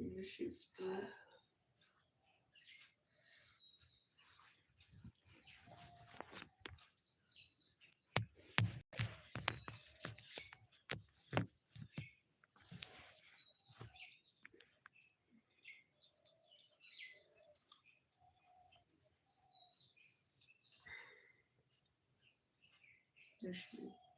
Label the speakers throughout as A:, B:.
A: 76. Thank you.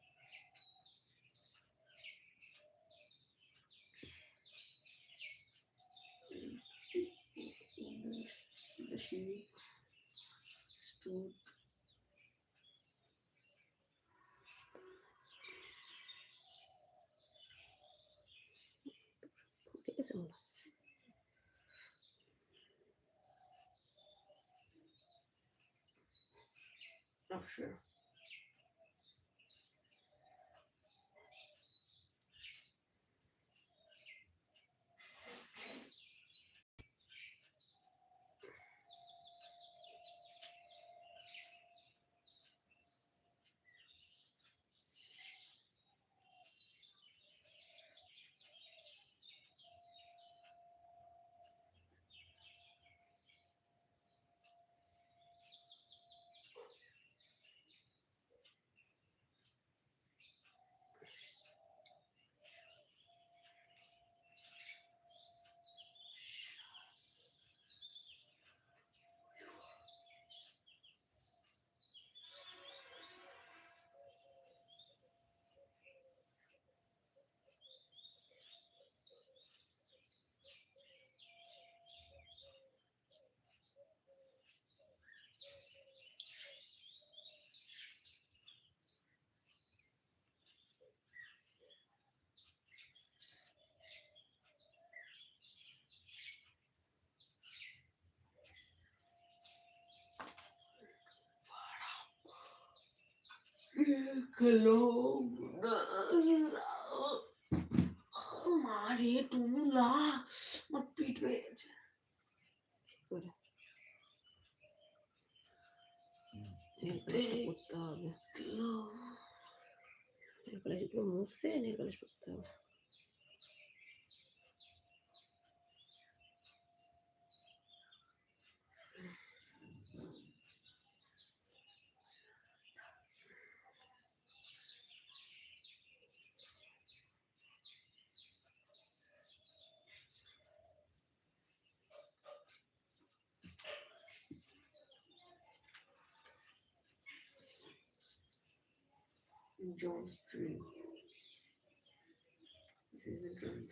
B: of sure. মারে আমার পিঠ হয়ে গেছে।
A: করতে হবে। নেল পালিশগুলো মুছে নেল পালিশ করতে হবে।
B: John's dream. This is a dream.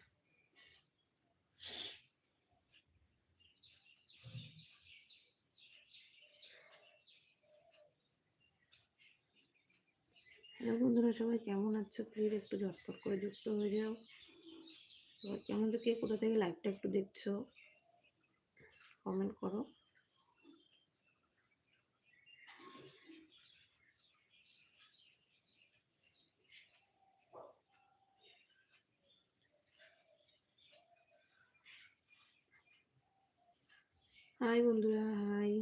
A: Hello বন্ধুরা, সবাই কেমন আছো? প্লিজ একটু ঝটপট করে যুক্ত হয়ে যাও। সবাই কেমন তো কে কোথা থেকে লাইভটা একটু দেখছ? কমেন্ট করো। হাই বন্ধুরা হাই।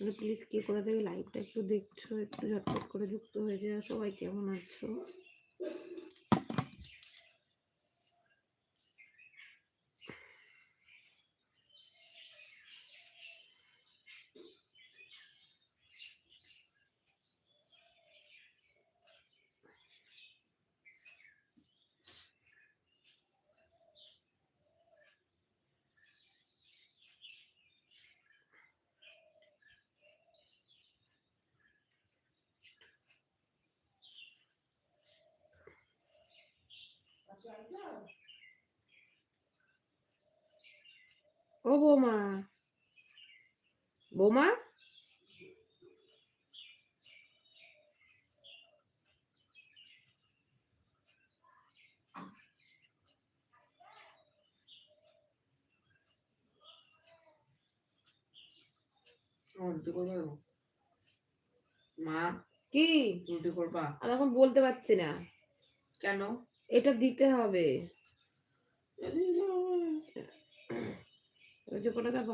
A: প্লিজ কে কোথা থেকে লাইভটা একটু দেখছ, একটু ঝটপট করে যুক্ত হয়ে যাও। সবাই কেমন আছো? ও বৌমা।
B: mà Bố má মা
A: কি?
B: করবা?
A: আমি এখন বলতে পারছি না।
B: কেন?
A: এটা দিতে হবে। যে কটা তার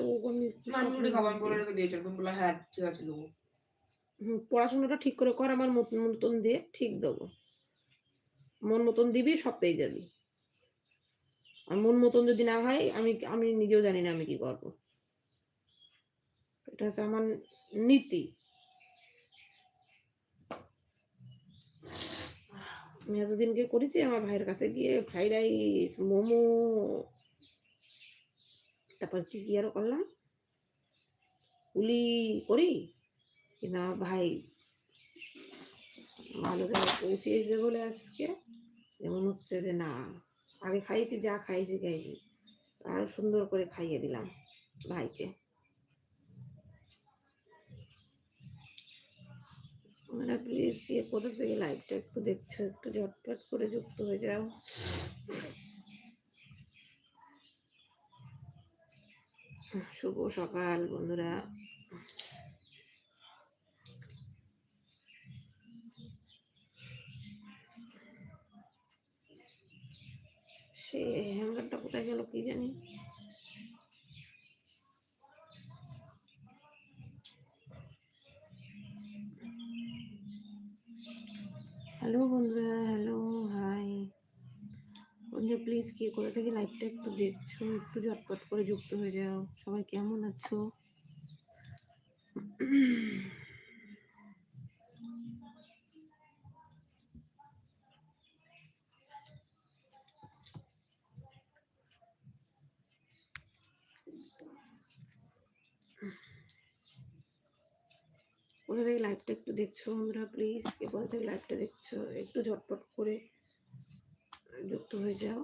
A: ও আমি
B: আমি
A: করব?
B: করে দিয়েছি হ্যাঁ ঠিক আছে দেবো।
A: পড়াশোনাটা ঠিক করে কর আমার মতন মতন দিয়ে ঠিক দেবো। মন মতন দিবি সব পেয়ে যাবি। আর মন মতন যদি না হয় আমি আমি নিজেও জানি না আমি কি করব। এটা হচ্ছে আমার নীতি। আমি এতদিনকে করেছি, আমার ভাইয়ের কাছে গিয়ে ফ্রাইড রাইস মোমো, তারপর কি কি আরও করলাম? পুলি করি আমার ভাই ভালো পৌঁছিয়েছে বলে আজকে। যেমন হচ্ছে যে না, আগে খাইয়েছি, যা খাইয়েছি খাইয়েছি। আরও সুন্দর করে খাইয়ে দিলাম ভাইকে। আপনারা প্লিজ গিয়ে কোথা থেকে লাইভটা একটু দেখছ, একটু ঝটপট করে যুক্ত হয়ে যাও। শুভ সকাল বন্ধুরা। সে হ্যাঙ্গারটা কোথায় গেল কি জানি? হ্যালো বন্ধুরা, হ্যালো হাই বন্ধুরা প্লিজ কি করে থেকে লাইভটা একটু দেখছ? একটু ঝটপট করে যুক্ত হয়ে যাও। সবাই কেমন আছো? কোথা থেকে লাইভটা একটু দেখছ বন্ধুরা প্লিজ কে থেকে লাইভটা দেখছ, একটু ঝটপট করে যুক্ত হয়ে যাও।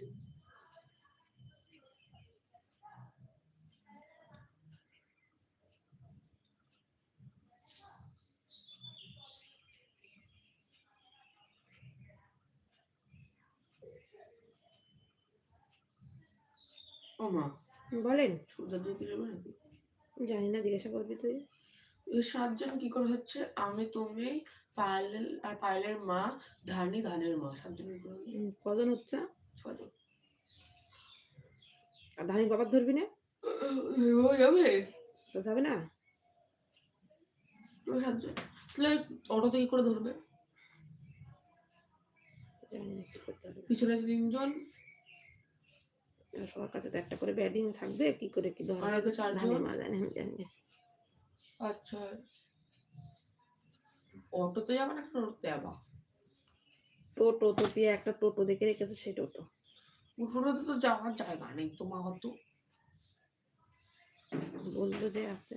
B: ও মা
A: বলেন।
B: সুবিধা কি যাবে নাকি?
A: জানি না জিজ্ঞাসা করবি তুই।
B: এই সাতজন কি করে হচ্ছে? আমি তুমি পায়েল আর পায়েলের মা ধানি ধানের মা সাতজন কি করে
A: কজন হচ্ছে?
B: ছজন
A: আর ধানি বাবার ধরবি না?
B: হয়ে যাবে?
A: তো যাবে না?
B: তাহলে অটোতে কি করে ধরবে। পিছনে তিনজন।
A: সবার কাছে তো একটা করে ব্যাডিং থাকবে কি করে কি ধরা
B: আর আগে চারজন?
A: মা জানি আমি জানি।
B: আচ্ছা। অটোতে যাবে না টোটোতে যাবা?
A: টোটো তো দিয়ে একটা টোটো দেখে রেখেছে সেই টোটো।
B: টোটোতে তো যাওয়ার জায়গা নেই তো মা হতো
A: বলল যে আছে।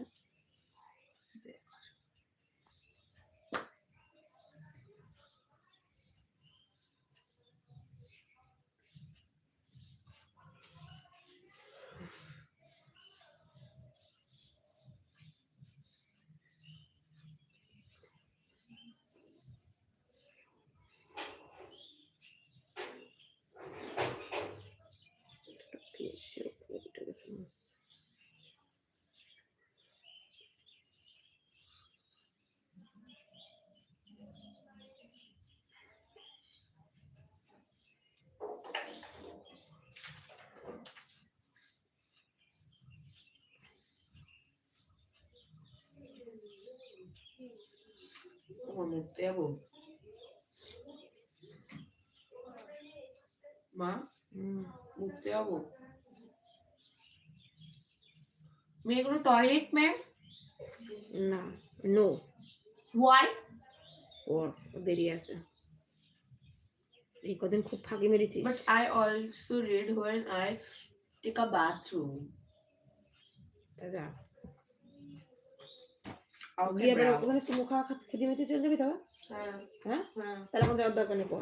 B: আমার মুখতে যাবো মা
A: হুম,
B: মুখতে যাবো मेरे को टॉयलेट में
A: না নো
B: व्हाई
A: ওর দেরি আছে এই কদিন খুব ফাঁকি মেরেছিস
B: But I also read when I take a bathroom.
A: তা যা
B: Okay,
A: গিয়ে এবার ওখানে চুমু খাওয়া খেতে মেতে চলে যাবি তবে
B: হ্যাঁ।
A: হ্যাঁ?
B: হ্যাঁ।
A: তাহলে দরকার নেই পর।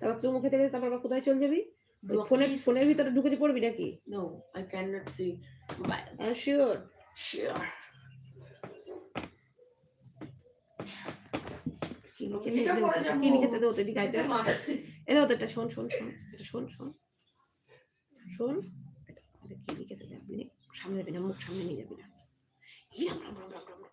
A: তারপর চুমু খেতে খেতে তারপর আবার কোথায় চলে যাবি? ফোনের ফোনের ভিতরে ঢুকে যে পড়বি নাকি?
B: No I can not see
A: sure
B: sure
A: কি
B: এটা
A: লিখেছে? তো আইতে শোন শোন শোন এটা শোন শোন। শোন। এটা কি লিখেছে? দেখবি সামনে যাবি না মুখ সামনে নিয়ে যাবি না। Dia belum.